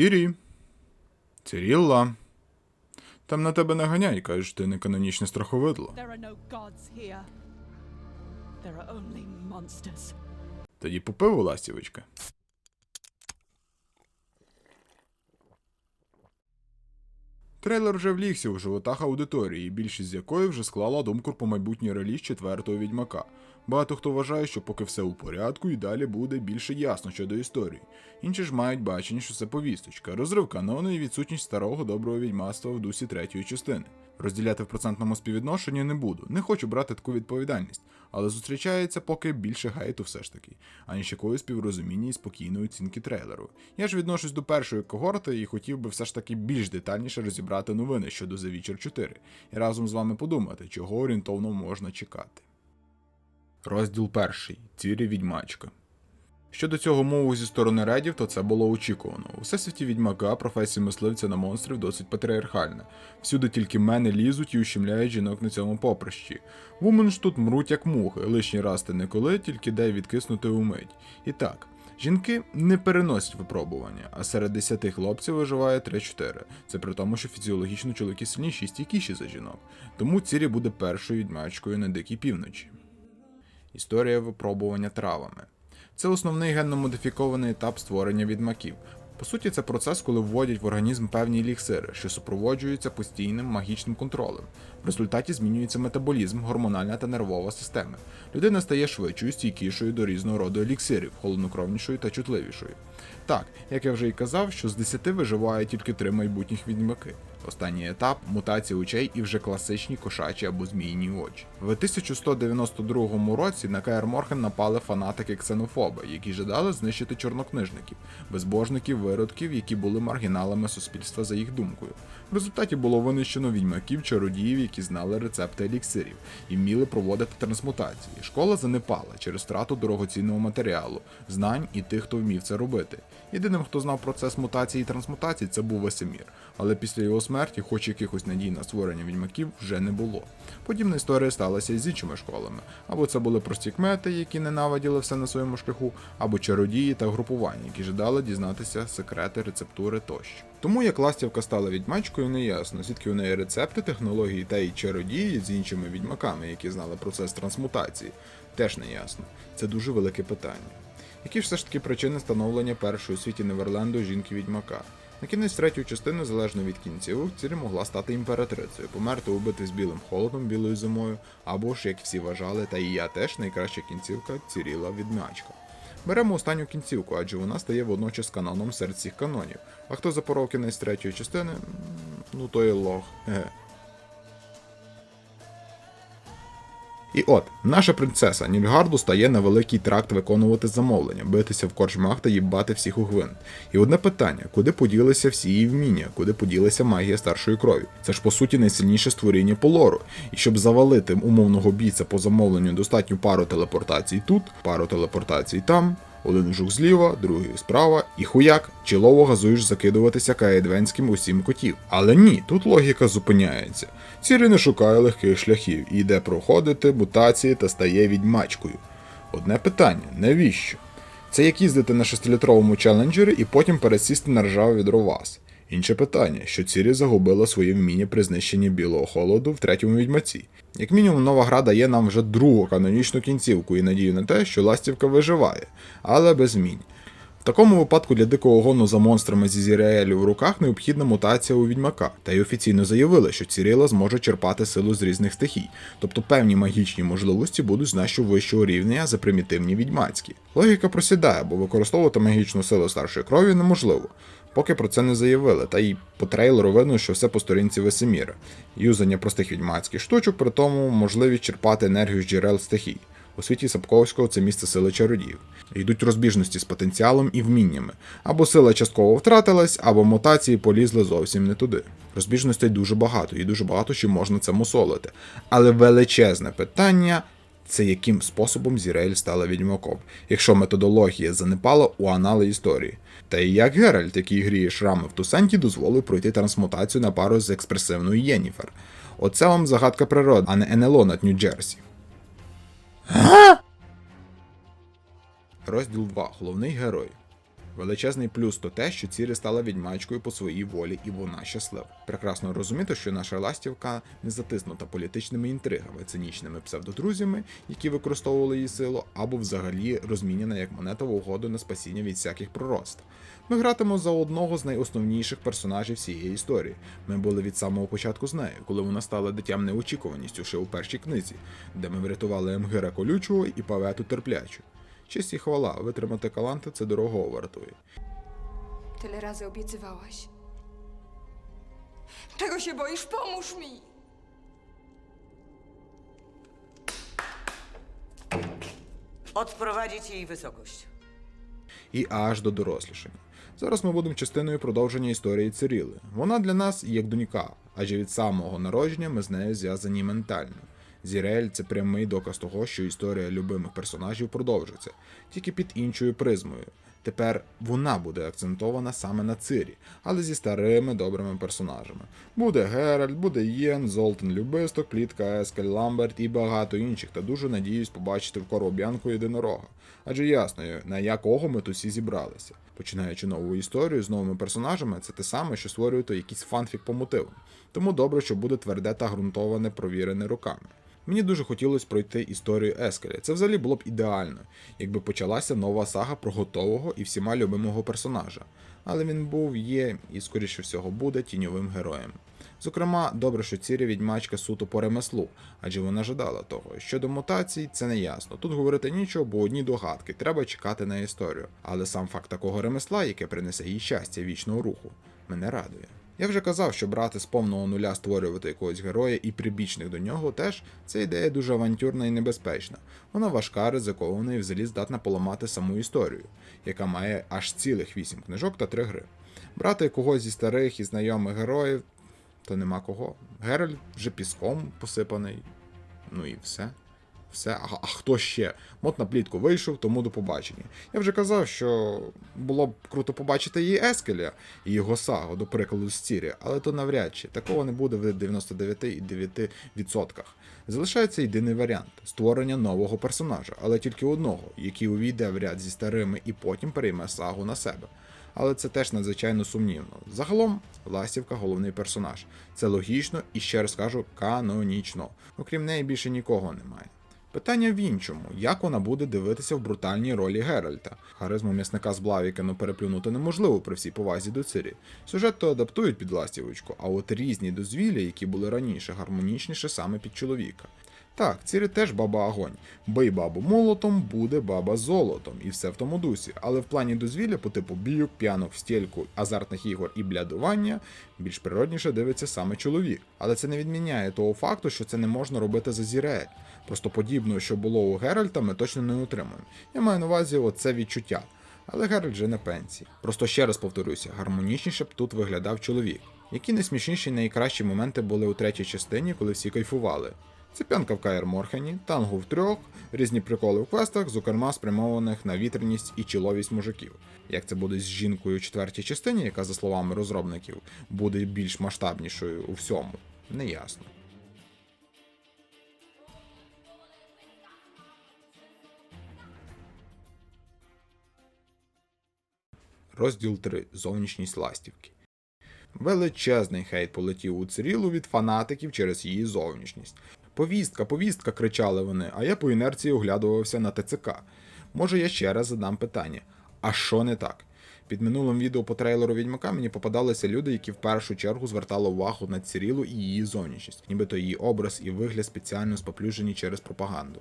Цірі. Цірілла. Там на тебе наганяй, кажеш, ти не канонічне страховидло. Тоді по пиву, ластівочка. Трейлер вже влігся у животах аудиторії, більшість з якої вже склала думку про майбутній реліз четвертого відьмака. Багато хто вважає, що поки все у порядку і далі буде більше ясно щодо історії. Інші ж мають бачення, що це повісточка, розрив канону і відсутність старого доброго відьмацтва в дусі третьої частини. Розділяти в процентному співвідношенні не буду, не хочу брати таку відповідальність, але зустрічається поки більше гейту все ж таки, аніж якоїсь співрозуміння і спокійної оцінки трейлеру. Я ж відношусь до першої когорти і хотів би все ж таки більш детальніше розібрати новини щодо The Witcher 4 і разом з вами подумати, чого орієнтовно можна чекати. Розділ перший. Цірі відьмачка. Щодо цього мову зі сторони редів, то це було очікувано. У всесвіті відьмака професія мисливця на монстрів досить патріархальна. Всюди тільки мене лізуть і ущемляють жінок на цьому поприщі. Вумен ж тут мруть як мухи, лишній раз ти не коли, тільки дай відкиснути умить. І так, жінки не переносять випробування, а серед 10 хлопців виживає 3-4. Це при тому, що фізіологічно чоловіки сильніші і стійкіші за жінок. Тому Цірі буде першою відьмачкою на дикій півночі. Історія випробування травами. Це основний генно-модифікований етап створення відьмаків. По суті, це процес, коли вводять в організм певні еліксири, що супроводжуються постійним магічним контролем. В результаті змінюється метаболізм, гормональна та нервова системи. Людина стає швидшою, стійкішою до різного роду еліксирів, холоднокровнішою та чутливішою. Так, як я вже і казав, що з 10 виживає тільки три майбутніх відьмаки. Останній етап мутація очей і вже класичні кошачі або змійні очі. В 1192 році на Каер Морхен напали фанатики ксенофоби, які жадали знищити чорнокнижників, безбожників, виродків, які були маргіналами суспільства за їх думкою. В результаті було винищено відьмаків, чародіїв, які знали рецепти еліксирів і вміли проводити трансмутації. Школа занепала через втрату дорогоцінного матеріалу, знань і тих, хто вмів це робити. Єдиним, хто знав процес мутації і трансмутації, це був Весемір. Але після його смерті, хоч якихось надій на створення відьмаків, вже не було. Подібна історія сталася і з іншими школами. Або це були прості кмети, які ненавиділи все на своєму шляху, або чародії та групування, які жадали дізнатися секрети, рецептури тощо. Тому як ластівка стала відьмачкою, не ясно, звідки у неї рецепти, технології та й чародії з іншими відьмаками, які знали процес трансмутації, теж не ясно. Це дуже велике питання. Які ж все ж таки причини становлення першої у світі Неверленду жінки відьмака? На кінець третьої частини, залежно від кінців, Цірі могла стати імператрицею, померти убити з білим холодом, білою зимою, або ж, як всі вважали, та і я теж найкраща кінцівка Ціріла відьмачка. Беремо останню кінцівку, адже вона стає водночас каноном серед всіх канонів. А хто запоров кінець третьої частини, ну то є лох. Ге. І от, наша принцеса Нільгарду стає на великий тракт виконувати замовлення, битися в корчмах та їбати всіх у гвинт. І одне питання: куди поділися всі її вміння, куди поділася магія старшої крові? Це ж по суті найсильніше створіння по лору. І щоб завалити умовного бійця по замовленню, достатньо пару телепортацій тут, пару телепортацій там. Один жук зліва, другий справа, і хуяк, чілово газуєш закидуватися каєдвенським усім котів. Але ні, тут логіка зупиняється. Цірі не шукає легких шляхів і йде проходити мутації та стає відьмачкою. Одне питання: навіщо? Це як їздити на 6-літровому челенджері і потім пересісти на ржаве відро вас. Інше питання, що Цірі загубила своє вміння при знищенні білого холоду в третьому відьмаці. Як мінімум, нова гра дає нам вже другу канонічну кінцівку і надію на те, що ластівка виживає, але без змін. В такому випадку для дикого гону за монстрами зі Зіріелю в руках необхідна мутація у відьмака, та й офіційно заявили, що Ціріла зможе черпати силу з різних стихій, тобто певні магічні можливості будуть значно вищого рівня за примітивні відьмацькі. Логіка просідає, бо використовувати магічну силу старшої крові неможливо. Поки про це не заявили, та й по трейлеру видно, що все по сторінці Весеміра. Юзання простих відьмацьких штучок, при тому можливість черпати енергію з джерел стихій. У світі Сапковського це місце сили чародіїв. Йдуть розбіжності з потенціалом і вміннями. Або сила частково втратилась, або мутації полізли зовсім не туди. Розбіжностей дуже багато, і дуже багато що можна це мусолити. Але величезне питання це яким способом Зірель стала відьмаком, якщо методологія занепала у анали історії. Та й як Геральт, який гріє шрами в Тусенті, дозволив пройти трансмутацію на пару з експресивною Єніфер. Оце вам загадка природи, а не НЛО над Нью-Джерсі. Розділ 2. Головний герой. Величезний плюс то те, що Цірі стала відьмачкою по своїй волі, і вона щаслива. Прекрасно розуміти, що наша ластівка не затиснута політичними інтригами, цинічними псевдодрузями, які використовували її силу, або взагалі розміняна як монета в угоду на спасіння від всяких пророцтв. Ми гратимо за одного з найосновніших персонажів всієї історії. Ми були від самого початку з нею, коли вона стала дитям неочікуваністю ще у першій книзі, де ми врятували Емгира колючого і павету терплячу. Честь і хвала, витримати каланти це дорого вартує. Tyle razy obiecywałaś. Czego się boisz? Pomóż mi! Odprowadzić jej wysokość. і аж до дорослішання. Зараз ми будемо частиною продовження історії Циріли. Вона для нас як донька, адже від самого народження ми з нею зв'язані ментально. Зірель це прямий доказ того, що історія любимих персонажів продовжиться, тільки під іншою призмою. Тепер вона буде акцентована саме на Цирі, але зі старими добрими персонажами. Буде Геральт, буде Єн, Золтан Любисток, Плітка Ескель, Ламберт і багато інших, та дуже надіюсь побачити в короб'янку єдинорога. Адже ясно, на якого ми тут всі зібралися. Починаючи нову історію з новими персонажами, це те саме, що створювати якийсь фанфік по мотивам. Тому добре, що буде тверде та ґрунтоване, провірене руками. Мені дуже хотілося пройти історію Ескеля. Це взагалі було б ідеально, якби почалася нова сага про готового і всіма любимого персонажа. Але він був, є і, скоріше всього, буде тіньовим героєм. Зокрема, добре, що Цірі відьмачка суто по ремеслу, адже вона жадала того. Щодо мутацій, це не ясно. Тут говорити нічого, бо одні догадки, треба чекати на історію. Але сам факт такого ремесла, яке принесе їй щастя вічного руху, мене радує. Я вже казав, що брати з повного нуля створювати якогось героя і прибічних до нього теж це ідея дуже авантюрна і небезпечна. Вона важка, ризикована і взагалі здатна поламати саму історію, яка має аж цілих вісім книжок та три гри. Брати когось зі старих і знайомих героїв то нема кого. Геральт вже піском посипаний. Ну і все. Все. А, а хто ще? Мот на плітку вийшов, тому до побачення. Я вже казав, що було б круто побачити її Ескеля і його сагу, до прикладу, з Цірі, але то навряд чи. Такого не буде в 99,9%. Залишається єдиний варіант створення нового персонажа, але тільки одного, який увійде в ряд зі старими і потім перейме сагу на себе. Але це теж надзвичайно сумнівно. Загалом, Ластівка головний персонаж. Це логічно і ще раз кажу, канонічно. Окрім неї більше нікого немає. Питання в іншому, як вона буде дивитися в брутальній ролі Геральта. Харизму м'ясника з Блавікену переплюнути неможливо при всій повазі до Цирі. Сюжет то адаптують під ластівочку, а от різні дозвілля, які були раніше, гармонічніше саме під чоловіка. Так, Цірі теж баба огонь. Бий бабу молотом, буде баба золотом, і все в тому дусі. Але в плані дозвілля по типу бійок, п'янок, стільку, азартних ігор і блядування більш природніше дивиться саме чоловік. Але це не відміняє того факту, що це не можна робити за Зірель. Просто подібного, що було у Геральта, ми точно не отримуємо. Я маю на увазі оце відчуття. Але Геральт вже на пенсії. Просто ще раз повторюся, гармонічніше б тут виглядав чоловік. Які найсмішніші і найкращі моменти були у третій частині, коли всі кайфували. Це п'янка в Каєр Морхені, танго в трьох, різні приколи в квестах, зокрема спрямованих на вітряність і чоловість мужиків. Як це буде з жінкою у четвертій частині, яка, за словами розробників, буде більш масштабнішою у всьому, неясно. Розділ 3. Зовнішність ластівки. Величезний хейт полетів у Цирілу від фанатиків через її зовнішність. Повістка, повістка, кричали вони, а я по інерції оглядувався на ТЦК. Може, я ще раз задам питання: а що не так? Під минулим відео по трейлеру Відьмака мені попадалися люди, які в першу чергу звертали увагу на Цірілу і її зовнішність, нібито її образ і вигляд спеціально споплюжені через пропаганду.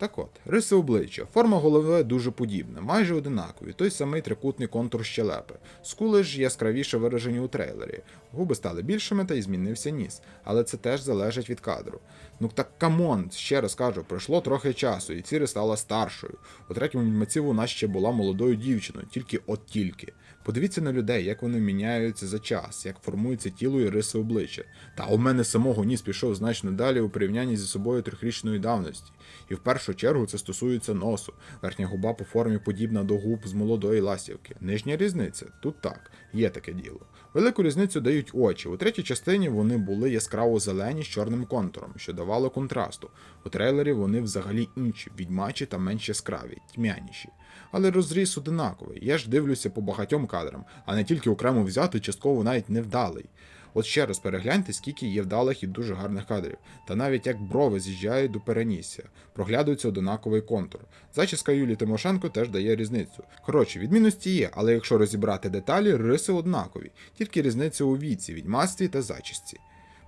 Так от, риси обличчя, форма голови дуже подібна, майже одинакові, той самий трикутний контур щелепи. Скули ж яскравіше виражені у трейлері. Губи стали більшими та й змінився ніс, але це теж залежить від кадру. Ну так камон, ще раз кажу, пройшло трохи часу, і Ціри стала старшою. У третьому відьмаці вона ще була молодою дівчиною, тільки от тільки. Подивіться на людей, як вони міняються за час, як формується тіло і риси обличчя. Та у мене самого ніс пішов значно далі у порівнянні зі собою трьохрічної давності. І в першу першу чергу це стосується носу. Верхня губа по формі подібна до губ з молодої ластівки. Нижня різниця тут так, є таке діло. Велику різницю дають очі. У третій частині вони були яскраво зелені з чорним контуром, що давало контрасту. У трейлері вони взагалі інші, відьмачі та менш яскраві, тьмяніші. Але розріз одинаковий. Я ж дивлюся по багатьом кадрам, а не тільки окремо взяти, частково навіть невдалий. От ще раз перегляньте, скільки є вдалих і дуже гарних кадрів, та навіть як брови з'їжджають до перенісся, проглядується одинаковий контур. Зачіска Юлії Тимошенко теж дає різницю. Коротше, відмінності є, але якщо розібрати деталі, риси однакові, тільки різниця у віці, відьмацтві та зачісці.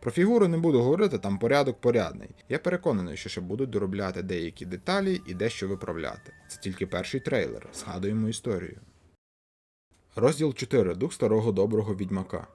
Про фігуру не буду говорити, там порядок порядний. Я переконаний, що ще будуть доробляти деякі деталі і дещо виправляти. Це тільки перший трейлер. Згадуємо історію. Розділ 4. Дух старого доброго відьмака.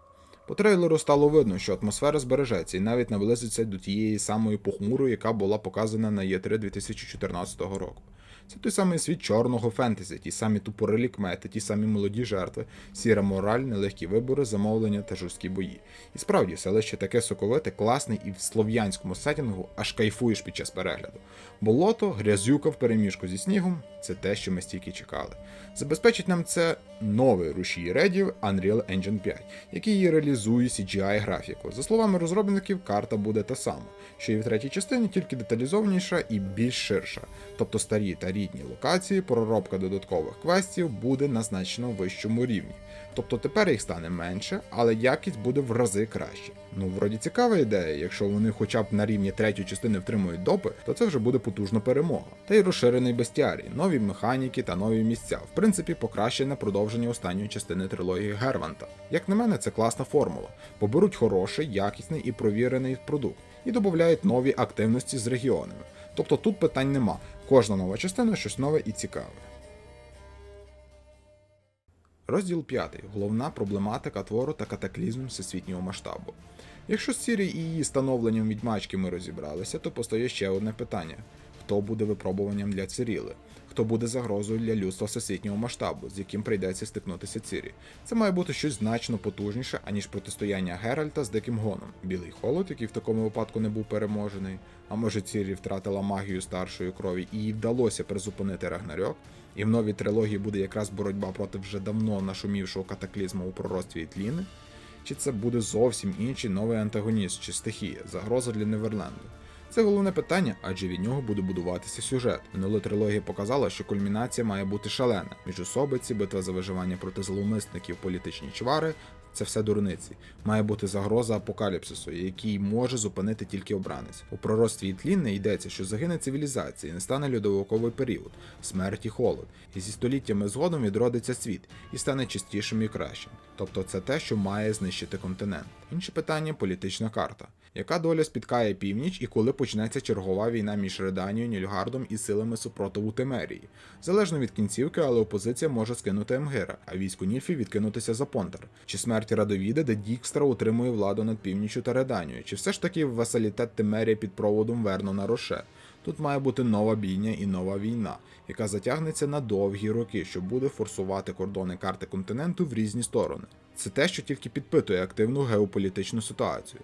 По трейлеру стало видно, що атмосфера збережеться і навіть наблизиться до тієї самої похмурої, яка була показана на Є3 2014 року. Це той самий світ чорного фентезі, ті самі тупорилі кмети, ті самі молоді жертви, сіра мораль, нелегкі вибори, замовлення та жорсткі бої. І справді, селище таке соковите, класне і в слов'янському сетінгу аж кайфуєш під час перегляду. Болото, грязюка в переміжку зі снігом це те, що ми стільки чекали. Забезпечить нам це новий рушій редів Unreal Engine 5, який реалізує CGI графіку. За словами розробників, карта буде та сама, що і в третій частині, тільки деталізованіша і більш ширша. Тобто старі та рідні локації, проробка додаткових квестів буде на значно вищому рівні. Тобто тепер їх стане менше, але якість буде в рази краще. Ну, вроді цікава ідея, якщо вони хоча б на рівні третьої частини втримують допи, то це вже буде потужна перемога. Та й розширений бестіарій, нові механіки та нові місця. В принципі, покращене продовження останньої частини трилогії Герванта. Як на мене, це класна формула. Поберуть хороший, якісний і провірений продукт і додають нові активності з регіонами. Тобто тут питань нема. Кожна нова частина щось нове і цікаве. Розділ 5. Головна проблематика твору та катаклізм всесвітнього масштабу. Якщо з Сірі і її становленням відьмачки ми розібралися, то постає ще одне питання: хто буде випробуванням для Циріли? Хто буде загрозою для людства всесвітнього масштабу, з яким прийдеться стикнутися Цірі? Це має бути щось значно потужніше, аніж протистояння Геральта з диким гоном. Білий холод, який в такому випадку не був переможений. А може Цірі втратила магію старшої крові і їй вдалося призупинити Рагнарьок? І в новій трилогії буде якраз боротьба проти вже давно нашумівшого катаклізму у пророцтві Тліни. Чи це буде зовсім інший новий антагоніст чи стихія, загроза для Неверленду? Це головне питання, адже від нього буде будуватися сюжет. Минула трилогія показала, що кульмінація має бути шалена. Міжособиці, битва за виживання проти зловмисників, політичні чвари це все дурниці. Має бути загроза апокаліпсису, який може зупинити тільки обранець. У пророцтві Ітлін не йдеться, що загине цивілізація, не стане льодовиковий період, смерть і холод. І зі століттями згодом відродиться світ і стане чистішим і кращим. Тобто це те, що має знищити континент. Інше питання політична карта. Яка доля спіткає північ і коли почнеться чергова війна між Реданією, Нільгардом і силами супротиву Темерії? Залежно від кінцівки, але опозиція може скинути Емгира, а військо Нільфів відкинутися за Понтер. Чи смерть Радовіда, де Дікстра утримує владу над північчю та Реданією? Чи все ж таки васалітет Темерія під проводом Вернона Роше? Тут має бути нова бійня і нова війна, яка затягнеться на довгі роки, що буде форсувати кордони карти континенту в різні сторони. Це те, що тільки підпитує активну геополітичну ситуацію.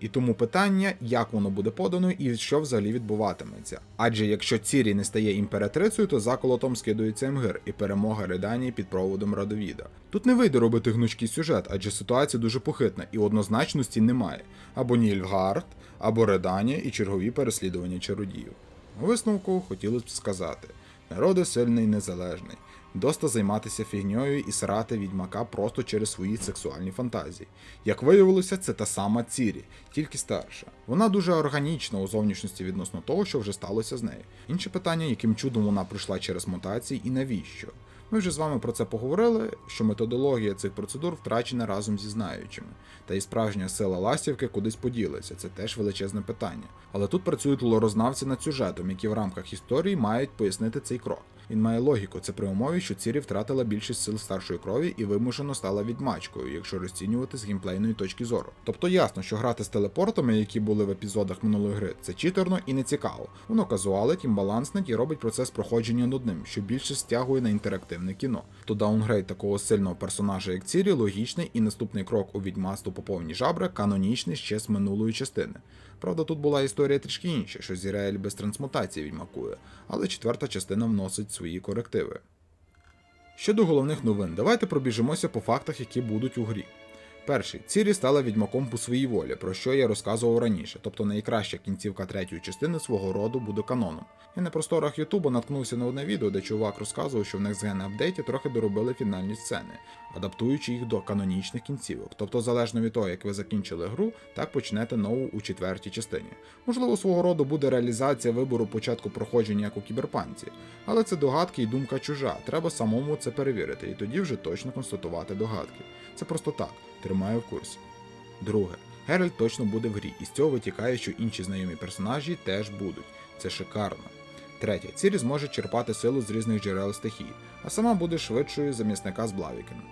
І тому питання, як воно буде подано і що взагалі відбуватиметься. Адже якщо Цірі не стає імператрицею, то заколотом скидується Емгир і перемога Реданії під проводом Радовіда. Тут не вийде робити гнучкий сюжет, адже ситуація дуже похитна і однозначності немає. Або Нільфгард, або Реданія і чергові переслідування чародіїв. Висновку хотілося б сказати: народи сильний незалежний. Доста займатися фігньою і срати відьмака просто через свої сексуальні фантазії. Як виявилося, це та сама Цірі, тільки старша. Вона дуже органічна у зовнішності відносно того, що вже сталося з нею. Інше питання, яким чудом вона пройшла через мутації і навіщо. Ми вже з вами про це поговорили, що методологія цих процедур втрачена разом зі знаючими, та і справжня сила ластівки кудись поділиться, це теж величезне питання. Але тут працюють лорознавці над сюжетом, які в рамках історії мають пояснити цей крок. Він має логіку, це при умові, що Цірі втратила більшість сил старшої крові і вимушено стала відьмачкою, якщо розцінювати з геймплейної точки зору. Тобто ясно, що грати з телепортами, які були в епізодах минулої гри, це читерно і не цікаво. Воно казуалить, імбалансне і робить процес проходження нудним, що більше стягує на інтерактивність детективне кіно. То даунгрейд такого сильного персонажа, як Цірі, логічний, і наступний крок у відьмасту по повні жабра канонічний ще з минулої частини. Правда, тут була історія трішки інша, що Зірель без трансмутації відьмакує, але четверта частина вносить свої корективи. Щодо головних новин, давайте пробіжимося по фактах, які будуть у грі. Перший, Цірі стала відьмаком по своїй волі, про що я розказував раніше, тобто найкраща кінцівка третьої частини свого роду буде каноном. Я на просторах Ютубу наткнувся на одне відео, де чувак розказував, що в Next Gen апдейті трохи доробили фінальні сцени, адаптуючи їх до канонічних кінцівок. Тобто, залежно від того, як ви закінчили гру, так почнете нову у четвертій частині. Можливо, свого роду буде реалізація вибору початку проходження як у кіберпанці, але це догадки і думка чужа. Треба самому це перевірити, і тоді вже точно констатувати догадки. Це просто так, тримаю в курсі. Друге, Геральт точно буде в грі, і з цього витікає, що інші знайомі персонажі теж будуть. Це шикарно. Третє, Цірі зможе черпати силу з різних джерел стихії, а сама буде швидшою за м'ясника з Блавікена.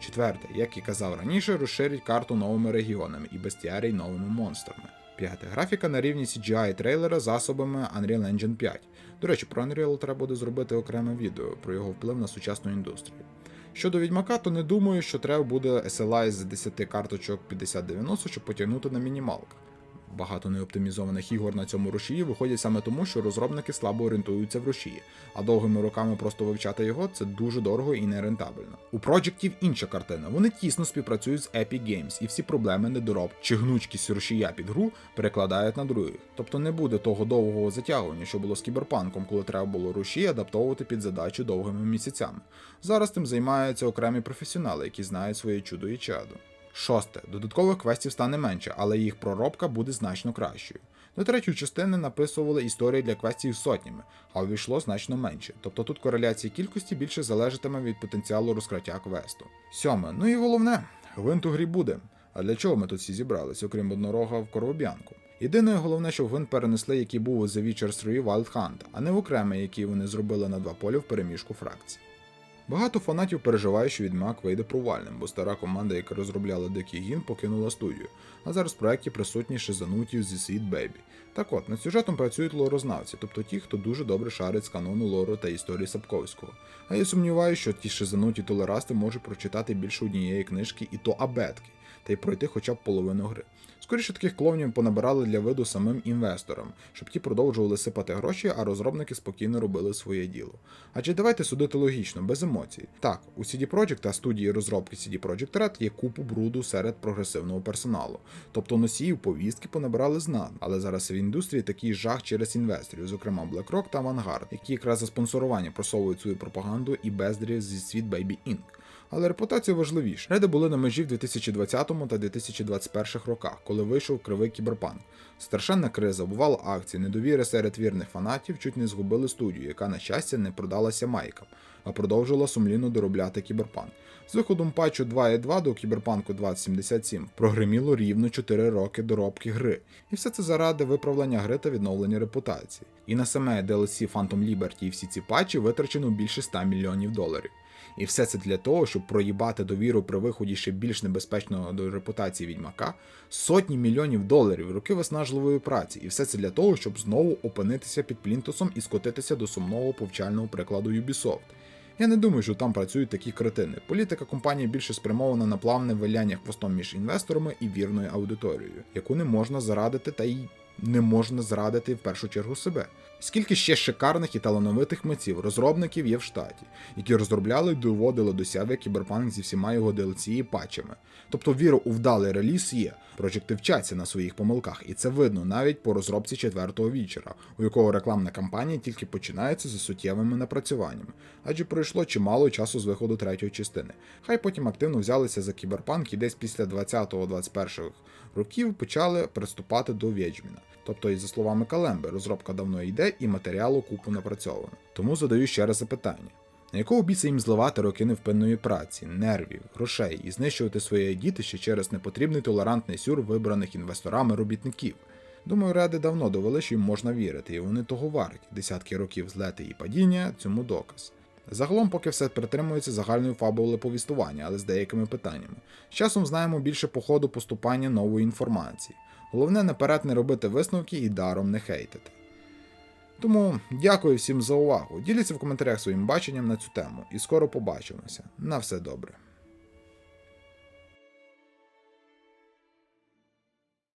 Четверте, як і казав раніше, розширить карту новими регіонами і бестіарій новими монстрами. П'яте. Графіка на рівні CGI трейлера засобами Unreal Engine 5. До речі, про Unreal треба буде зробити окреме відео про його вплив на сучасну індустрію. Щодо відьмака, то не думаю, що треба буде SLI з 10 карточок 5090, щоб потягнути на мінімалках. Багато неоптимізованих ігор на цьому рушії виходять саме тому, що розробники слабо орієнтуються в рушії, а довгими роками просто вивчати його це дуже дорого і нерентабельно. У проєктів інша картина. Вони тісно співпрацюють з Epic Games, і всі проблеми недороб чи гнучкість рушія під гру перекладають на других. Тобто не буде того довгого затягування, що було з кіберпанком, коли треба було руші адаптовувати під задачу довгими місяцями. Зараз тим займаються окремі професіонали, які знають своє чудо і чадо. Шосте. Додаткових квестів стане менше, але їх проробка буде значно кращою. До третьої частини написували історії для квестів сотнями, а увійшло значно менше. Тобто тут кореляція кількості більше залежатиме від потенціалу розкриття квесту. Сьоме. Ну і головне, гвинт у грі буде. А для чого ми тут всі зібралися, окрім однорога в короб'янку? Єдине головне, що гвинт перенесли, який був у The Witcher 3 Wild Hunt, а не в окремий, який вони зробили на два полі в переміжку фракцій. Багато фанатів переживає, що відьмак вийде провальним, бо стара команда, яка розробляла Дикий Гін, покинула студію, а зараз в проєкті присутні шизанутів зі Sweet Baby. Так от, над сюжетом працюють лорознавці, тобто ті, хто дуже добре шарить з канону лору та історії Сапковського. А я сумніваюся, що ті шизануті толерасти можуть прочитати більше однієї книжки і то абетки, та й пройти хоча б половину гри. Скоріше таких клоунів понабирали для виду самим інвесторам, щоб ті продовжували сипати гроші, а розробники спокійно робили своє діло. Адже давайте судити логічно, без емоцій. Так, у CD Projekt та студії розробки CD Projekt Red є купу бруду серед прогресивного персоналу. Тобто носіїв повістки понабирали знатно, але зараз в індустрії такий жах через інвесторів, зокрема BlackRock та Vanguard, які якраз за спонсорування просовують свою пропаганду і бездрів зі світ Baby Inc. Але репутація важливіша. Реди були на межі в 2020 та 2021 роках, коли вийшов кривий кіберпанк. Страшенна криза, бувало акції, недовіри серед вірних фанатів чуть не згубили студію, яка, на щастя, не продалася майкам, а продовжила сумлінно доробляти кіберпанк. З виходом патчу 2.2 до кіберпанку 2077 прогреміло рівно 4 роки доробки гри, і все це заради виправлення гри та відновлення репутації. І на саме DLC Phantom Liberty і всі ці патчі витрачено більше 100 мільйонів доларів. І все це для того, щоб проїбати довіру при виході ще більш небезпечного до репутації відьмака, сотні мільйонів доларів, роки виснажливої праці, і все це для того, щоб знову опинитися під плінтусом і скотитися до сумного повчального прикладу Ubisoft. Я не думаю, що там працюють такі кретини. Політика компанії більше спрямована на плавне виляння хвостом між інвесторами і вірною аудиторією, яку не можна зарадити та й не можна зрадити в першу чергу себе. Скільки ще шикарних і талановитих митців, розробників є в штаті, які розробляли і доводили до себе кіберпанк зі всіма його DLC і патчами. Тобто віра у вдалий реліз є. Проджекти вчаться на своїх помилках, і це видно навіть по розробці четвертого вічера, у якого рекламна кампанія тільки починається за суттєвими напрацюваннями, адже пройшло чимало часу з виходу третьої частини. Хай потім активно взялися за кіберпанк і десь після 20-21 років почали приступати до Відьміна. Тобто, і за словами Калемби, розробка давно йде і матеріалу купу напрацьовано. Тому задаю ще раз запитання. На якого біса їм зливати роки невпинної праці, нервів, грошей і знищувати своє дітище через непотрібний толерантний сюр вибраних інвесторами робітників? Думаю, реди давно довели, що їм можна вірити, і вони того варті. Десятки років злети і падіння цьому доказ. Загалом, поки все притримується загальної фабули повістування, але з деякими питаннями. З часом знаємо більше по ходу поступання нової інформації. Головне наперед не робити висновки і даром не хейтити. Тому дякую всім за увагу. Діліться в коментарях своїм баченням на цю тему і скоро побачимося. На все добре.